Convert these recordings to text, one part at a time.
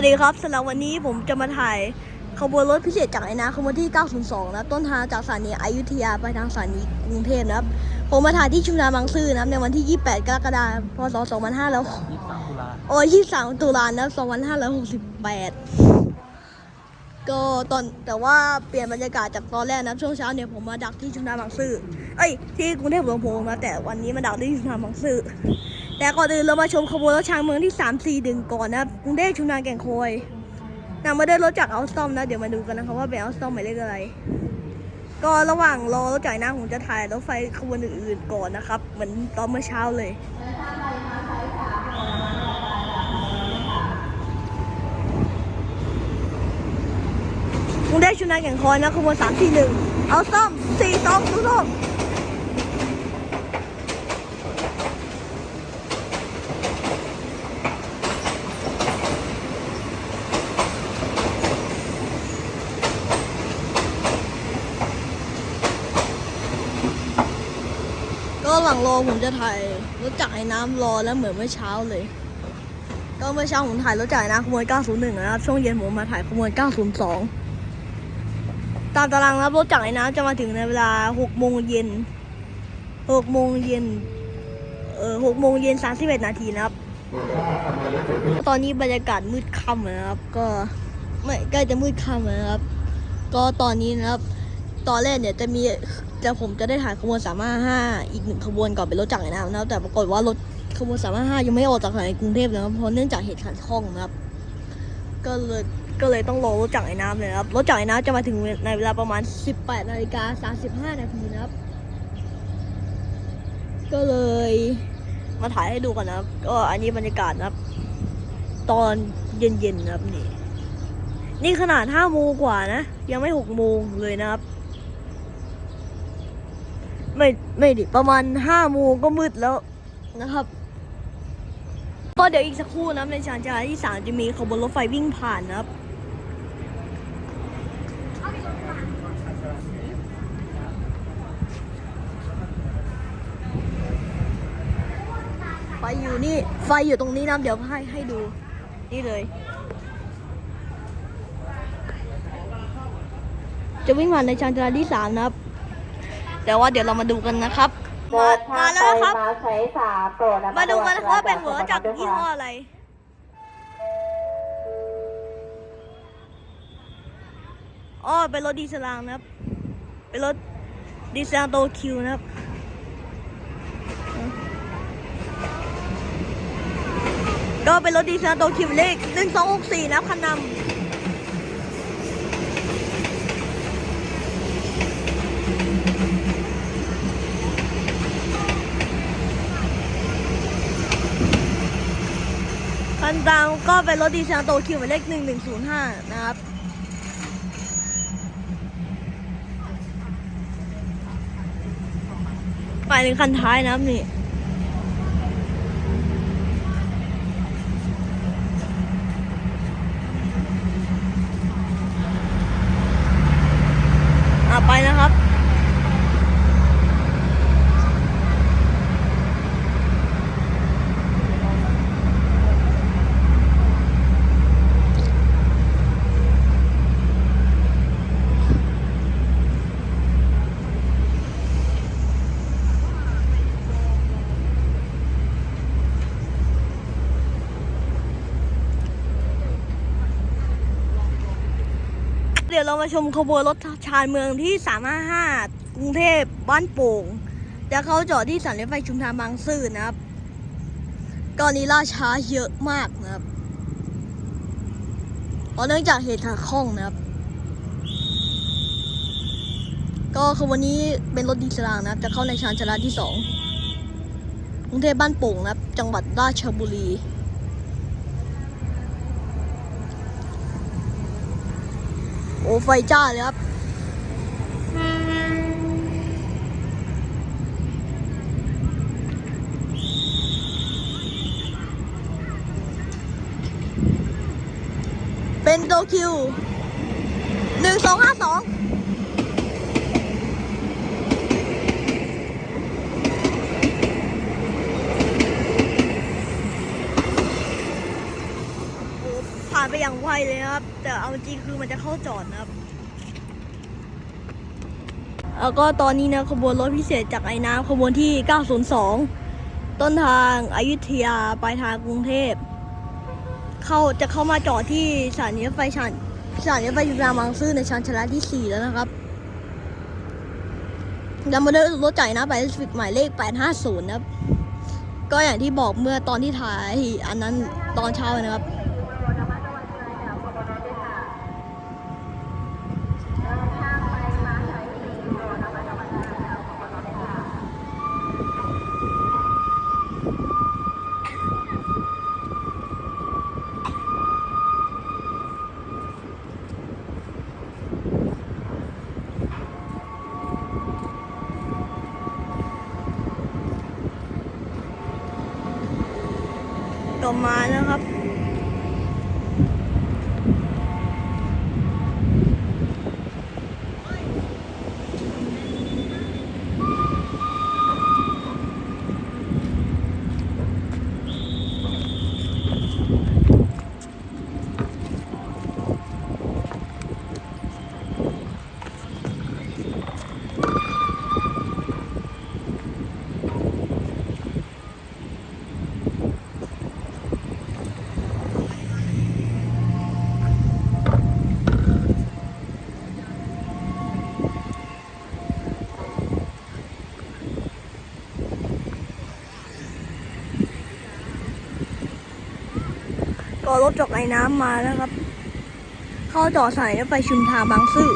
สวัสดีครับสำหรับวันนี้ผมจะมาถ่ายขบวนรถพิเศษจากไอ้นะขบวนที่ 902 นะต้นทางจากสถานีอยุธยาไปทางสถานีกรุงเทพนะครับ ผมมาถ่ายที่ชุมนาบางซื่อนะครับ ในวันที่ 28 กรกฎาคม พศ 2500แล้วโอ้ย23 ตุลาคมนะ2568 ก็ตอนแต่ว่าเปลี่ยนบรรยากาศจากตอนแรกนะช่วงเช้าเนี่ยผมมาดักที่ชุมนาบางซื่อเอ้ยที่กรุงเทพหลวงพงนะแต่วันนี้มาดักที่ชุมนาบางซื่อ แต่ก่อนอื่นเรามาชมขบวนรถช้างเมืองที่ 3 4งก่อนนะกรุงเทพชุมนานแก่งคอยนำมาด้วรถจากอัลซ่อมนะ เดี๋ยวมาดูกันนะคะว่าเป็นอัลซ่อมหมายเลขอะไร ก็ระหว่างรอรถจ่ายหน้าผมจะถ่ายรถไฟขบวนอื่นๆก่อนนะครับ เหมือนตอนเมื่อเช้าเลยกรุงเทพชุมนานแก่งคอยนะขบวน3 4 1งอัาซ่สอม4 2 0 2 ก็หลังรอผมจะถ่ายรถจักรไอ้น้ำรอแล้วเหมือนเมื่อเช้าเลย ก็เมื่อเช้าผมถ่ายรถจักรไอ้น้ำขบวน 901 นะครับ ช่วงเย็นผมมาถ่ายขบวน 902 ตามตารางนะรับรถจักรไอ้น้ำจะมาถึงในเวลา 6 โมงเย็น 6 โมงเย็น เออ6โมงเย็น 31 นาทีนะครับ ตอนนี้บรรยากาศมืดค่ำนะครับ ก็ไม่ใกล้จะมืดค่ำแล้วนะครับ ก็ตอนนี้นะครับ ตอนแรกเนี่ยจะมีจะผมจะได้ถ่ายขบวนสามห้าอีกหนึ่งขบวนก่อนเป็นรถจักรนนะครับแต่ปรากฏว่ารถขบวนสามห้ายังไม่ออกจากสถานีกรุงเทพนะครับเพราะเนื่องจากเหตุขัดข้องนะครับ ก็เลยก็เลยต้องรอรถจักรยานน้ำเลยครับรถจักรยานน้ำจะมาถึงในเวลาประมาณ 18นาฬิกา35นาทีนะครับ ก็เลยมาถ่ายให้ดูกันนะครับ ก็อันนี้บรรยากาศนะครับ ตอนเย็นๆนะครับนี่นี่ขนาดห้าโมงกว่านะ ยังไม่หกโมงเลยนะครับ ไม่ไม่ดิประมาณห้าโมงก็มืดแล้วนะครับก็เดี๋ยวอีกสักครู่นะในชานชาลาที่สามจะมีขบวนรถไฟวิ่งผ่านนะครับไฟอยู่นี่ ไฟอยู่ตรงนี้นะเดี๋ยวให้ให้ดู นี่เลย จะวิ่งผ่านในชานชาลาที่สามนะครับ แต่ว่าเดี๋ยวเรามาดูกันนะครับมาเดินทามางแล้วนะครับไปมาใช้สาโปรดระมัมาดูกันระนะวังว่าเป็นหัวจากด้วยยี่ค่ะห้ออะไรอ๋อเป็นรถดีเซลางนะครับ เป็นรถดีเซลางโตคิวนะครับก็เป็นรถดีเซลโตคิวเลขหนึ่งสองหกสี่นะครับคันนำ คันดาวก็เป็นรถดีเซลโตคิวหมายเลขหนึ่งหนึ่งศูนย์ห้านะครับไปถึงคันท้ายนะครับนี่ ดี๋ยวเรามาชมขบวนรถชานเมืองที่ 355 กรุงเทพบ้านโป่งจะเขาจอดที่สถานีรถไฟชุมทางบางซื่อนะครับกรณีล่าช้าเยอะมากนะครับเพราะเนื่องจากเหตุขัดข้องนะครับ ก็ขบวนนี้เป็นรถดีเซลางนะครับ จะเข้าในชานชาลาที่สองกรุงเทพบ้านโป่งนะครับ จังหวัดราชบุรี อ้ไฟจ้าเลยครับเป็นโตคิวหนึ่งสองห้าสองผ่านไปอย่าง อย่างไวเลย นะครับ แต่เอาจริงคือมันจะเข้าจอดนะครับ แล้วก็ตอนนี้นะขบวนรถพิเศษจากไอ้น้ำขบวนที่ 902 ต้นทางอายุทยาปลายทางกรุงเทพ เข้าจะเข้ามาจอดที่สถานีรถไฟชันสถานีรถไฟจุฬาบางซื่อในชันชาลาที่ 4 แล้วนะครับจำมาด้วยรถจ่ายนะไปฟิกหมายเลข 850 นะครับ ก็อย่างที่บอกเมื่อตอนที่ถ่ายอันนั้นตอนเช้านะครับ มานะครับ ก็ รถจอกไอ้น้ำมาแล้วครับ เข้าจอดสายรถไฟชุมทางบางซื่อ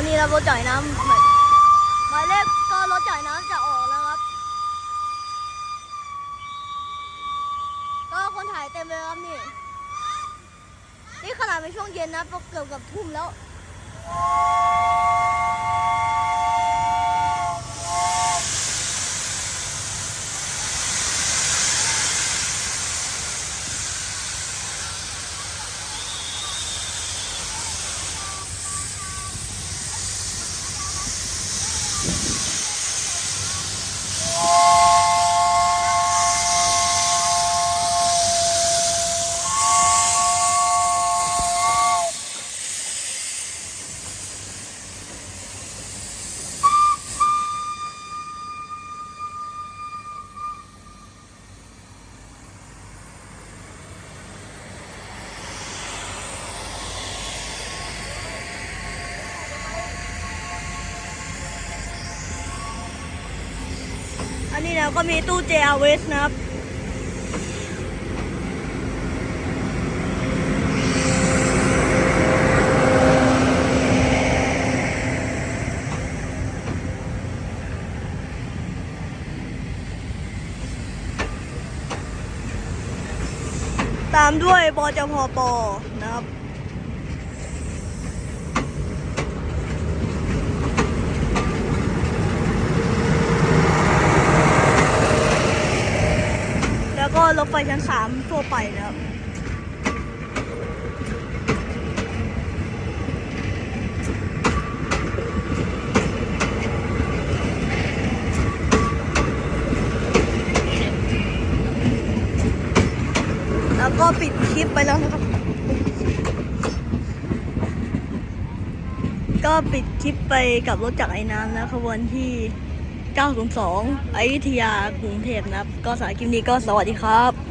นนี้นะรถจ่ายน้ำหมายเลขก็รถจ่ายน้ำจะออกแล้วครับ ก็คนถ่ายเต็มเลยครับนี่ นี่ขนช่วงเย็นนะเกือบกับทุ่มแล้ว อันนี้นะก็มีตู้ JRS นะครับตามด้วยบจพปนะครับ แล้วก็ รถไฟชั้นสามทั่วไปนะครับแล้วก็ปิดคลิปไปแล้วนะครับ ก็ปิดคลิปไปกับรถจักรไอ้น้ำนะขบวนที่ 902อยุธยากรุงเทพนะครับ ก็สายคลิปนี้ก็สวัสดีครับ